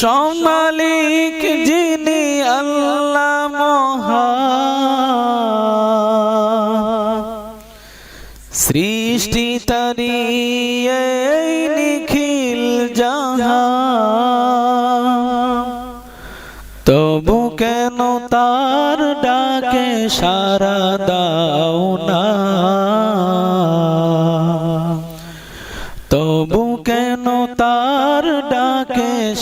বিশ্ব মালিক যিনি আল্লাহ মহান সৃষ্টি তারি নিখিল জাহান তবু কেন তার ডাকে সারা দাও না?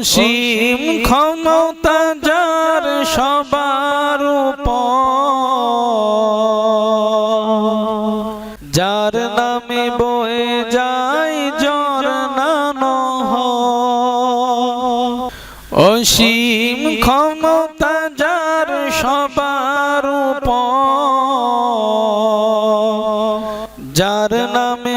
অসীম ক্ষমতা যার সবার যার নামে বয়ে যায় জ্বর নানো অসীম ক্ষমতা যার সবার যার নামে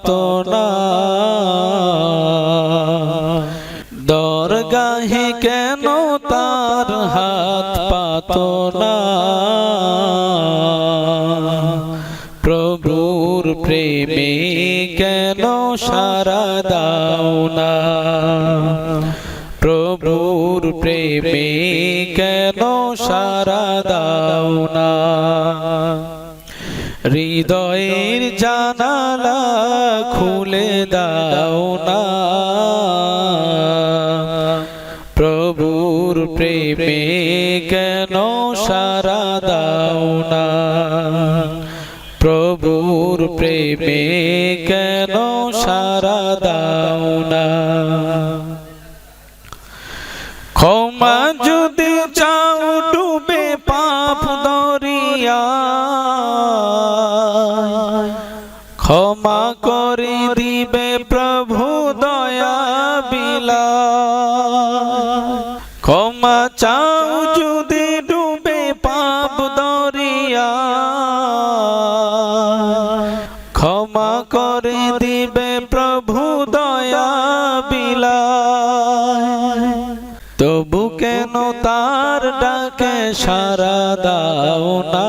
পাতো দরগাহে কেন তার হাত পাতো না প্রভুর প্রেমে কেন সারা দাও না প্রভুর প্রেমে কেন সারা দাও না হৃদয়ের জানালা খুলে দাও না। প্রভুর প্রেমে কেন সারা দাও না? প্রভুর প্রেমে কেন সারা দাও না? ক্ষমা যদি চাও ডুবে পাপ দরিয়া ক্ষমা করে দিবে প্রভু দয়া বিলা ক্ষমা চাও যদি ডুবে পাপ দরিয়া। ক্ষমা করে দিবে প্রভু দয়া বিলা তবু কেন তার ডাকে সারা দাও না?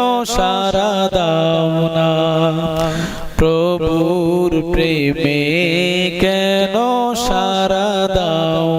সারা দাও না প্রভুর প্রেমে কেন সারা দাও